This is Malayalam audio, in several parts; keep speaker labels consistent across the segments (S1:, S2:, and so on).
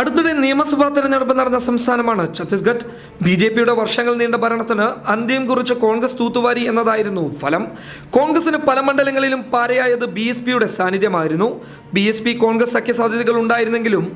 S1: അടുത്തിടെ നിയമസഭാ തെരഞ്ഞെടുപ്പ് നടന്ന സംസ്ഥാനമാണ് ഛത്തീസ്ഗഡ്. ബി ജെ പിയുടെ വർഷങ്ങൾ നീണ്ട ഭരണത്തിന് അന്ത്യം കുറിച്ച കോൺഗ്രസ് തൂത്തുവാരി എന്നതായിരുന്നു ഫലം. കോൺഗ്രസിന് പല മണ്ഡലങ്ങളിലും പാരയായത് ബി എസ് പിയുടെ സാന്നിധ്യമായിരുന്നു. ബി എസ് പി കോൺഗ്രസ് സഖ്യസാധ്യതകൾ ഉണ്ടായിരുന്നെങ്കിലും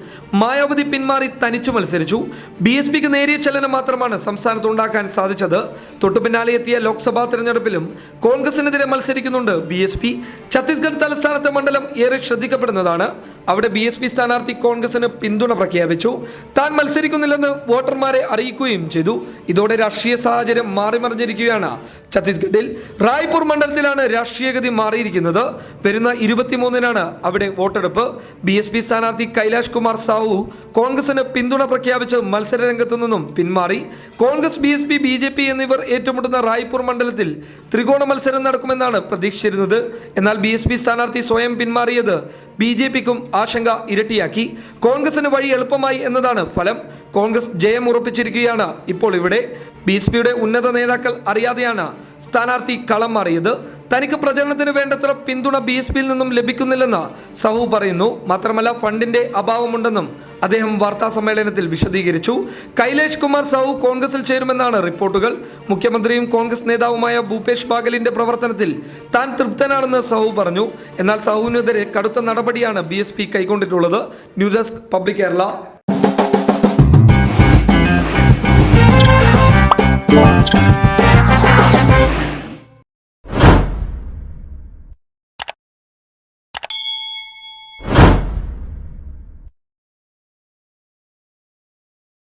S1: മായാവതി പിന്മാറി തനിച്ചു മത്സരിച്ചു. ബി എസ് പിക്ക് നേരിയ ചലനം മാത്രമാണ് സംസ്ഥാനത്ത് ഉണ്ടാക്കാൻ സാധിച്ചത്. തൊട്ടു പിന്നാലെ എത്തിയ ലോക്സഭാ തെരഞ്ഞെടുപ്പിലും കോൺഗ്രസിനെതിരെ മത്സരിക്കുന്നുണ്ട് ബി എസ് പി. ഛത്തീസ്ഗഡ് തലസ്ഥാനത്തെ മണ്ഡലം ഏറെ ശ്രദ്ധിക്കപ്പെടുന്നതാണ്. അവിടെ ബി എസ് പി സ്ഥാനാർത്ഥി കോൺഗ്രസിന് പിന്തുണ പ്രഖ്യാപിച്ചു. താൻ മത്സരിക്കുന്നില്ലെന്ന് വോട്ടർമാരെ അറിയിക്കുകയും ചെയ്തു. ഇതോടെ രാഷ്ട്രീയ സാഹചര്യം മാറിമറിഞ്ഞിരിക്കുകയാണ്. ഛത്തീസ്ഗഡിൽ റായ്പൂർ മണ്ഡലത്തിലാണ് രാഷ്ട്രീയഗതി മാറിയിരിക്കുന്നത്. വരുന്ന ഇരുപത്തിമൂന്നിനാണ് അവിടെ വോട്ടെടുപ്പ്. ബി എസ് പി സ്ഥാനാർത്ഥി കൈലാഷ് കുമാർ സാഹു കോൺഗ്രസിന് പിന്തുണ പ്രഖ്യാപിച്ച് മത്സര രംഗത്തു നിന്നും പിന്മാറി. Congress B S P B J P എന്നിവർ ഏറ്റുമുട്ടുന്ന റായ്പൂർ മണ്ഡലത്തിൽ ത്രികോണ മത്സരം നടക്കുമെന്നാണ് പ്രതീക്ഷിച്ചിരുന്നത്. എന്നാൽ ബി എസ് പി സ്ഥാനാർത്ഥി സ്വയം പിന്മാറിയത് ബി ജെ പിക്കും ആശങ്ക ഇരട്ടിയാക്കി. കോൺഗ്രസിന് വഴി എളുപ്പമായി എന്നതാണ് ഫലം. കോൺഗ്രസ് ജയം ഉറപ്പിച്ചിരിക്കുകയാണ് ഇപ്പോൾ ഇവിടെ ബി എസ് പിയുടെ ഉന്നത നേതാക്കൾ അറിയാതെയാണ് സ്ഥാനാർത്ഥി കളം മാറിയത്. തനിക്ക് പ്രചരണത്തിന് വേണ്ടത്ര പിന്തുണ ബി എസ് പിയിൽ നിന്നും ലഭിക്കുന്നില്ലെന്ന് സഹു പറയുന്നു. മാത്രമല്ല ഫണ്ടിന്റെ അഭാവമുണ്ടെന്നും അദ്ദേഹം വാർത്താ സമ്മേളനത്തിൽ വിശദീകരിച്ചു. കൈലേഷ് കുമാർ സഹു കോൺഗ്രസിൽ ചേരുമെന്നാണ് റിപ്പോർട്ടുകൾ. മുഖ്യമന്ത്രിയും കോൺഗ്രസ് നേതാവുമായ ഭൂപേഷ് ബാഗലിന്റെ പ്രവർത്തനത്തിൽ താൻ തൃപ്തനാണെന്ന് സഹു പറഞ്ഞു. എന്നാൽ സഹുവിനെതിരെ കടുത്ത നടപടിയാണ് B കൈക്കൊണ്ടിട്ടുള്ളത്. News desk public Kerala.